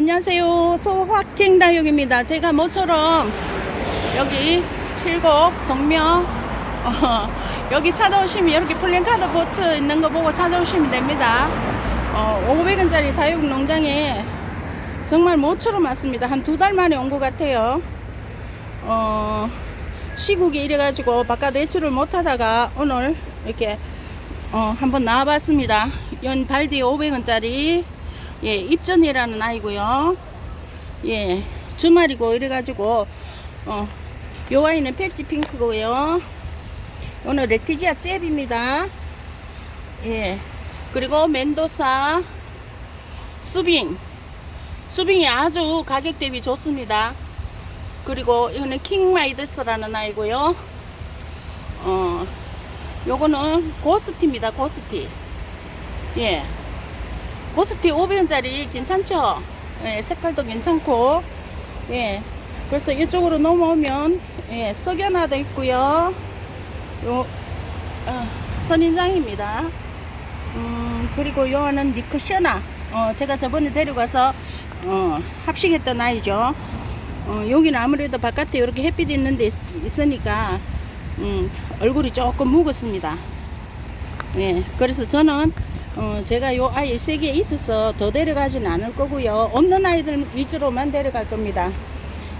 안녕하세요. 소확행다육입니다. 제가 모처럼 여기 칠곡 동명 어, 여기 찾아오시면 이렇게 플랜카드 붙어 있는 거 보고 찾아오시면 됩니다. 어, 500원짜리 다육 농장에 정말 모처럼 왔습니다. 한 두 달 만에 온 것 같아요. 어, 시국이 이래 가지고 바깥 외출을 못 하다가 오늘 이렇게 어, 한번 나와 봤습니다. 연 발디 500원짜리 예, 입전이라는 아이고요. 예, 주말이고 이래가지고 어, 요 아이는 패치 핑크고요. 오늘 레티지아 잽입니다. 예, 그리고 멘도사 수빙 수빙이 아주 가격 대비 좋습니다. 그리고 이거는 킹마이드스라는 아이고요. 어, 요거는 고스티입니다. 고스티. 예. 고스티 500원짜리 괜찮죠? 예, 색깔도 괜찮고. 예. 그래서 이쪽으로 넘어오면 예, 석연화도 있고요. 요 어, 선인장입니다. 음, 그리고 요거는 니크셔나. 어, 제가 저번에 데려가서 어, 합식했던 아이죠. 어, 여기는 아무래도 바깥에 이렇게 햇빛 있는데 있으니까 음, 얼굴이 조금 묵었습니다. 예, 그래서 저는 어, 제가 요 아이 세 개 있어서 더 데려가지는 않을 거고요. 없는 아이들 위주로만 데려갈 겁니다.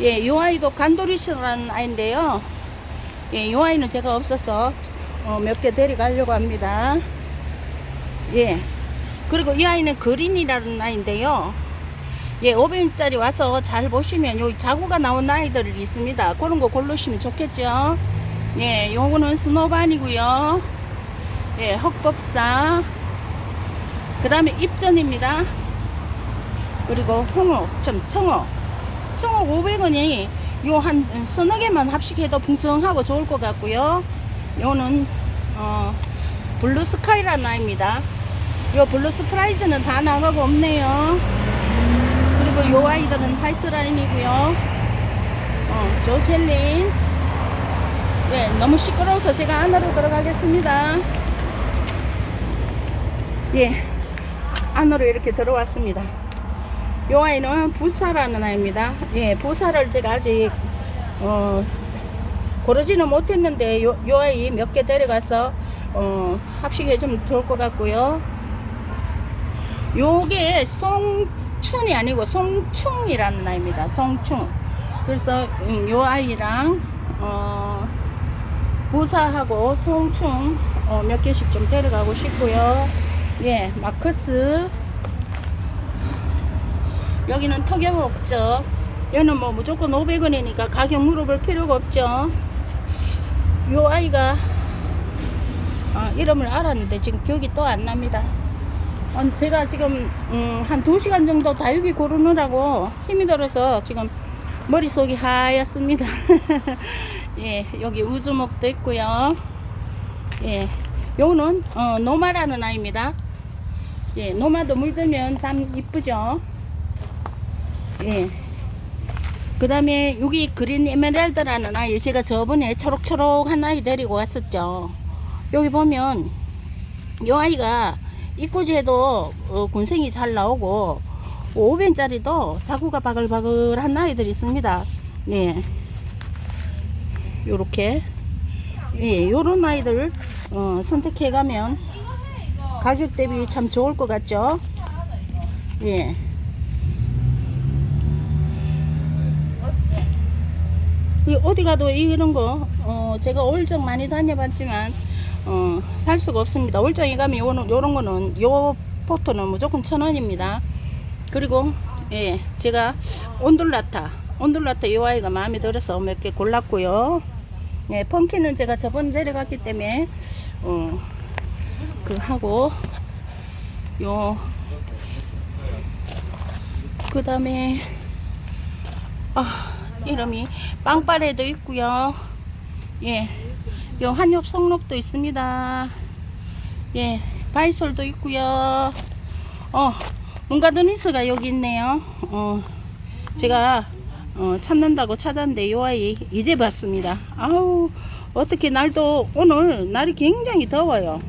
예, 요 아이도 간도리스라는 아이인데요. 예, 요 아이는 제가 없어서 어, 몇 개 데려가려고 합니다. 예, 그리고 이 아이는 그린이라는 아이인데요. 예, 500원짜리 와서 잘 보시면 요 자구가 나온 아이들이 있습니다. 그런 거 고르시면 좋겠죠. 예, 요거는 스노반이고요. 예, 흑법사. 그 다음에 입전입니다. 그리고 홍어, 좀 청어. 청어 500원이 요 한 서너 개만 합식해도 풍성하고 좋을 것 같고요. 요는 어, 블루 스카이라는 아이입니다. 요 블루 스프라이즈는 다 나가고 없네요. 그리고 요 아이들은 화이트 라인이고요. 어, 조셀린. 네, 너무 시끄러워서 제가 안으로 들어가겠습니다. 예, 안으로 이렇게 들어왔습니다. 요 아이는 부사라는 아이입니다. 예, 부사를 제가 아직 어, 고르지는 못했는데 요, 요 아이 몇 개 데려가서 어, 합식해 좀 좋을 것 같고요. 요게 송춘이 아니고 송충이라는 아이입니다. 송충. 그래서 음, 요 아이랑 어, 부사하고 송충 어, 몇 개씩 좀 데려가고 싶고요. 예, 마커스. 여기는 턱에 없죠. 얘는 뭐 무조건 500원이니까 가격 물어볼 필요가 없죠. 요 아이가 아, 이름을 알았는데 지금 기억이 또 안 납니다. 어, 제가 지금 음, 한 2시간 정도 다육이 고르느라고 힘이 들어서 지금 머릿속이 하얗습니다. 예, 여기 우주목도 있고요. 예, 요거는 어, 노마라는 아이입니다. 예, 노마도 물들면 참 이쁘죠. 예. 그 다음에 여기 그린 에메랄드라는 아이 제가 저번에 초록초록한 아이 데리고 왔었죠. 여기 보면 이 아이가 입구지에도 어, 군생이 잘 나오고 500짜리도 자구가 바글바글한 아이들이 있습니다. 네. 요렇게 예, 요런 아이들 어, 선택해 가면 가격 대비 참 좋을 것 같죠? 예. 이 어디 가도 이런 거 어, 제가 올정 많이 다녀봤지만 어, 살 수가 없습니다. 올정에 가면 요는 요런 거는 요 포토는 무조건 천 원입니다. 그리고 예, 제가 온돌라타 온돌라타 요 아이가 마음에 들어서 몇 개 골랐고요. 예, 펑키는 제가 저번에 데려갔기 때문에 어, 그 하고 요 그다음에 아 이름이 빵빠레도 있고요. 예, 요 한엽 성록도 있습니다. 예, 바이솔도 있고요. 어, 문가드니스가 여기 있네요. 어, 제가 어, 찾는다고 찾았는데 요 아이 이제 봤습니다. 아우 어떻게 날도 오늘 날이 굉장히 더워요.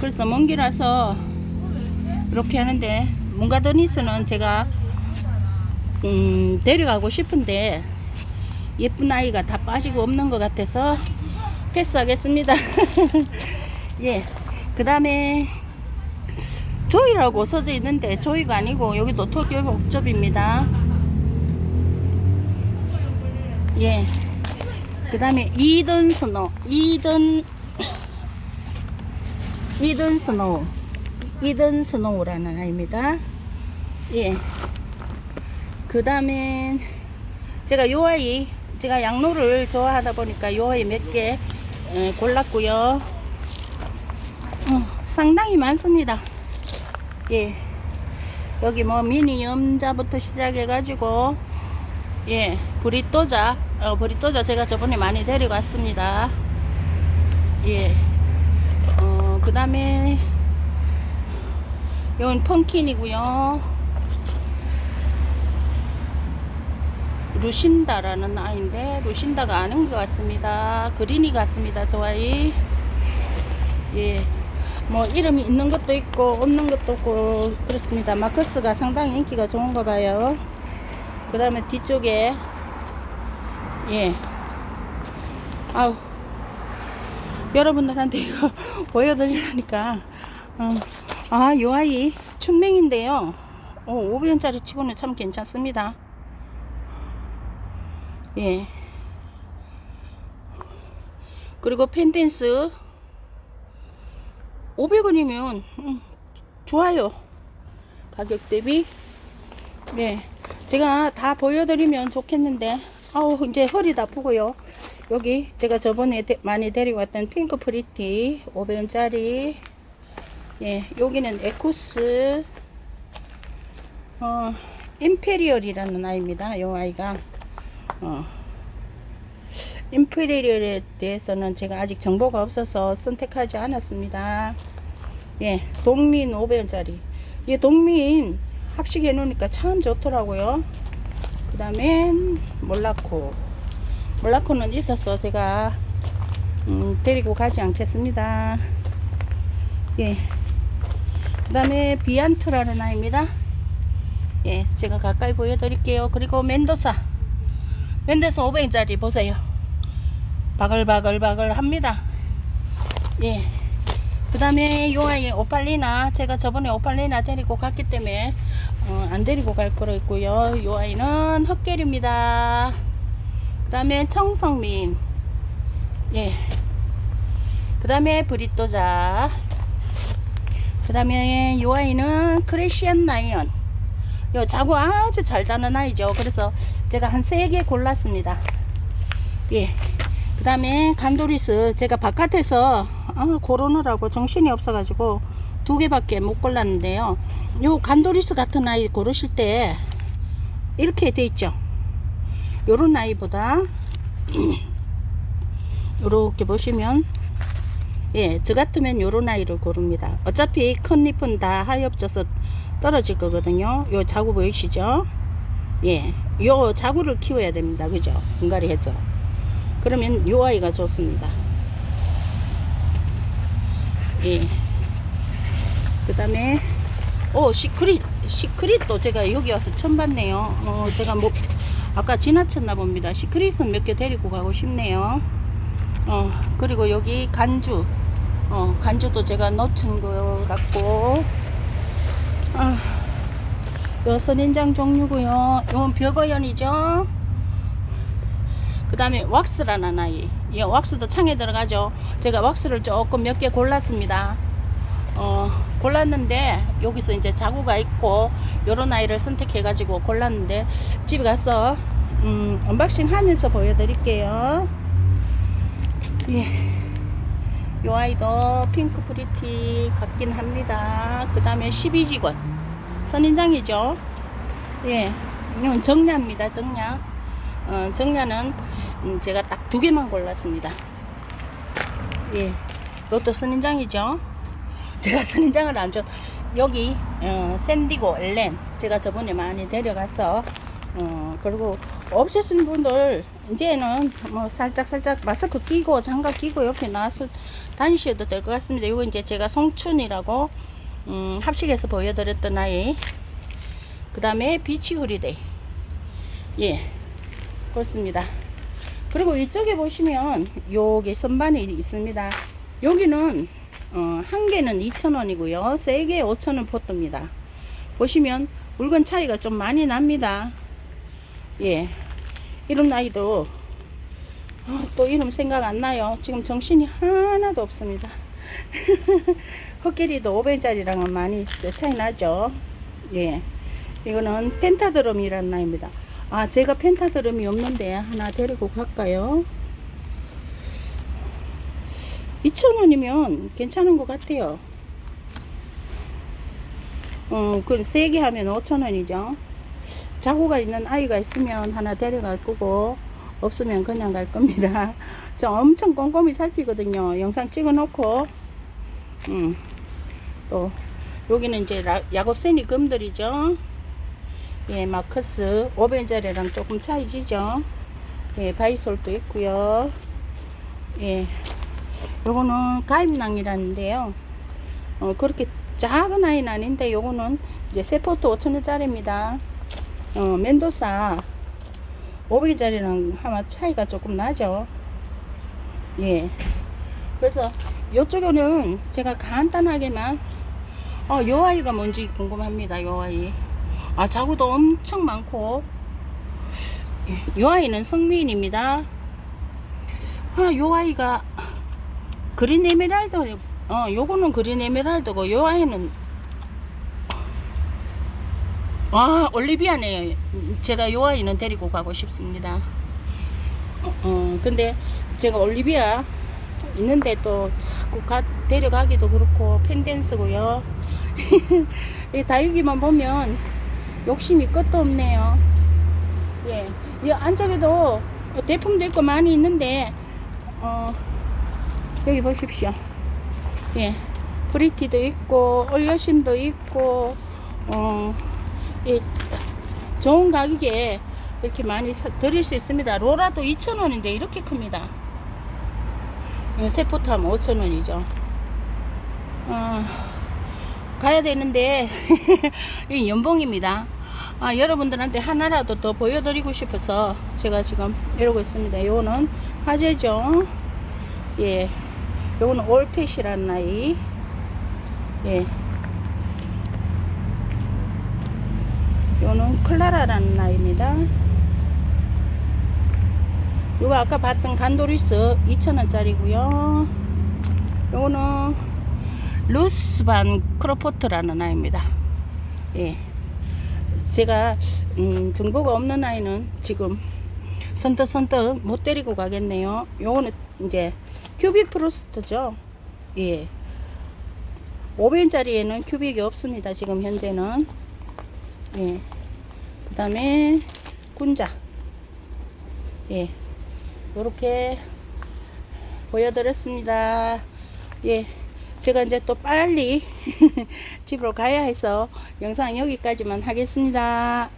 그래서 먼 길라서 이렇게 하는데 문가드니스는 제가 음, 데려가고 싶은데 예쁜 아이가 다 빠지고 없는 것 같아서 패스하겠습니다. 예. 그 다음에 조이라고 써져 있는데 조이가 아니고 여기도 토끼 목접입니다. 예. 그 다음에 이든 스노우, 이든 이든 스노우, 이든 스노우라는 아이입니다. 예. 그 다음에 제가 요 아이 제가 양로를 좋아하다 보니까 요 아이 몇 개 골랐고요. 어, 상당히 많습니다. 예. 여기 뭐 미니 염자부터 시작해 가지고 예 브리또자 어, 브리또자 제가 저번에 많이 데려갔습니다. 예. 다음에 이건 펑킨이고요. 루신다라는 아이인데 루신다가 아닌 것 같습니다. 그린이 같습니다. 저 아이. 예. 뭐 이름이 있는 것도 있고 없는 것도 있고 그렇습니다. 마커스가 상당히 인기가 좋은가 봐요. 그 다음에 뒤쪽에 예. 아우 여러분들한테 이거 보여드리려니까 어. 아, 요 아이 춘맹인데요. 어, 500원짜리 치고는 참 괜찮습니다. 예. 그리고 펜댄스 500원이면 음, 좋아요. 가격 대비. 예. 제가 다 보여드리면 좋겠는데 아우 이제 허리도 아프고요. 여기 제가 저번에 데- 많이 데리고 왔던 핑크 프리티 500원짜리 예, 여기는 에쿠스 어, 임페리얼이라는 아이입니다. 이 아이가 어, 임페리얼에 대해서는 제가 아직 정보가 없어서 선택하지 않았습니다. 예, 동민 500원짜리. 이 동민 합식해 놓으니까 참 좋더라고요. 그 다음에 몰라코. 몰라코는 있어서 제가 음, 데리고 가지 않겠습니다. 예. 그 다음에 비안트라는 아이입니다. 예, 제가 가까이 보여드릴게요. 그리고 멘도사. 멘도사 500원짜리 보세요. 바글바글바글 합니다. 예. 그 다음에 요 아이 오팔리나. 제가 저번에 오팔리나 데리고 갔기 때문에 어, 안 데리고 갈 거로 있고요. 요 아이는 헛개입니다. 그 다음에 청성민. 예. 그 다음에 브리또자. 그 다음에 요 아이는 크레시안 라이언. 요 자구 아주 잘 다는 아이죠. 그래서 제가 한 세 개 골랐습니다. 예. 그 다음에 간도리스. 제가 바깥에서 어, 고르느라고 정신이 없어 가지고 두 개밖에 못 골랐는데요. 요 간도리스 같은 아이 고르실 때 이렇게 돼 있죠. 요런 아이보다 요렇게 보시면 예, 저 같으면 요런 아이를 고릅니다. 어차피 큰 잎은 다 하엽져서 떨어질 거거든요. 요 자구 보이시죠? 예, 요 자구를 키워야 됩니다. 그죠? 분갈이 해서. 그러면 요 아이가 좋습니다. 예. 그 다음에, 오, 시크릿. 시크릿도 제가 여기 와서 처음 봤네요. 어, 제가 뭐, 아까 지나쳤나 봅니다. 시크릿은 몇 개 데리고 가고 싶네요. 어, 그리고 여기 간주. 어, 간주도 제가 놓친 거 같고. 아, 요 선인장 종류고요. 이건 벽어연이죠. 그 다음에 왁스라는 아이. 이 왁스도 창에 들어가죠. 제가 왁스를 조금 몇 개 골랐습니다. 어, 골랐는데 여기서 이제 자구가 있 좋고 요런 아이를 선택해 가지고 골랐는데 집에 가서 음, 언박싱 하면서 보여드릴게요. 예. 요 아이도 핑크 프리티 같긴 합니다. 그 다음에 12직원. 선인장이죠? 예. 이건 정야입니다 정야 어, 정야는 음, 제가 딱 두 개만 골랐습니다. 예. 이것도 선인장이죠? 제가 선인장을 안 줘. 여기 어, 샌디고 엘렌 제가 저번에 많이 데려가서 어, 그리고 없으신 분들 이제는 뭐 살짝 살짝 마스크 끼고 장갑 끼고 옆에 나와서 다니셔도 될 것 같습니다. 이거 이제 제가 송춘이라고 음, 합식해서 보여드렸던 아이. 그 다음에 비치 호리데이. 예, 그렇습니다. 그리고 이쪽에 보시면 여기 선반이 있습니다. 여기는 어, 한 개는 2,000원이고요. 세 개에 5,000원 포트입니다. 보시면 물건 차이가 좀 많이 납니다. 예. 이름 나이도 아, 또 이름 생각 안 나요. 지금 정신이 하나도 없습니다. 헛개리도 500짜리랑은 많이 차이 나죠. 예. 이거는 펜타드럼이라는 나입니다. 아, 제가 펜타드럼이 없는데 하나 데리고 갈까요? 2,000원이면 괜찮은 것 같아요. 어, 그 세 개 하면 5,000원이죠. 자고가 있는 아이가 있으면 하나 데려갈 거고, 없으면 그냥 갈 겁니다. 저 엄청 꼼꼼히 살피거든요. 영상 찍어 놓고, 음, 또, 여기는 이제 라- 야곱새니 금들이죠. 예, 마커스 500짜리랑 조금 차이지죠. 예, 바이솔도 있고요. 예, 요거는 가입낭이라는데요. 어, 그렇게 작은 아이는 아닌데 요거는 이제 세포트 5천원짜리입니다. 어, 멘도사 500짜리랑 아마 차이가 조금 나죠. 예. 그래서 요쪽에는 제가 간단하게만 어, 요 아이가 뭔지 궁금합니다. 요 아이. 아, 자구도 엄청 많고. 예, 요 아이는 성미인입니다. 아, 요 아이가 그린 에메랄드, 어, 요거는 그린 에메랄드고, 요 아이는 아, 올리비아네요. 제가 요 아이는 데리고 가고 싶습니다. 어, 어, 근데 제가 올리비아 있는데 또 자꾸 가, 데려가기도 그렇고 펜댄스고요. 이 다육이만 보면 욕심이 끝도 없네요. 예, 이 안쪽에도 대품도 있고 많이 있는데 어, 여기 보십시오. 예, 브리티도 있고 올여심도 있고 어, 예, 좋은 가격에 이렇게 많이 사, 드릴 수 있습니다. 로라도 2,000원인데 이렇게 큽니다. 예, 하면 5,000원이죠. 어, 가야 되는데 이 연봉입니다. 아, 여러분들한테 하나라도 더 보여드리고 싶어서 제가 지금 이러고 있습니다. 요거는 화재죠. 예. 요거는 올펫이라는 아이. 예. 요는 클라라라는 아이입니다. 요거 아까 봤던 간도리스 2,000원짜리고요. 요거는 루스반 크로포트라는 아이입니다. 예. 제가 음, 정보가 없는 아이는 지금 선뜻선뜻 못 데리고 가겠네요. 요거는 이제 큐빅 프로스트죠. 예. 500원짜리에는 큐빅이 없습니다. 지금 현재는. 예. 그 다음에 군자. 예. 요렇게 보여드렸습니다. 예. 제가 이제 또 빨리 집으로 가야 해서 영상 여기까지만 하겠습니다.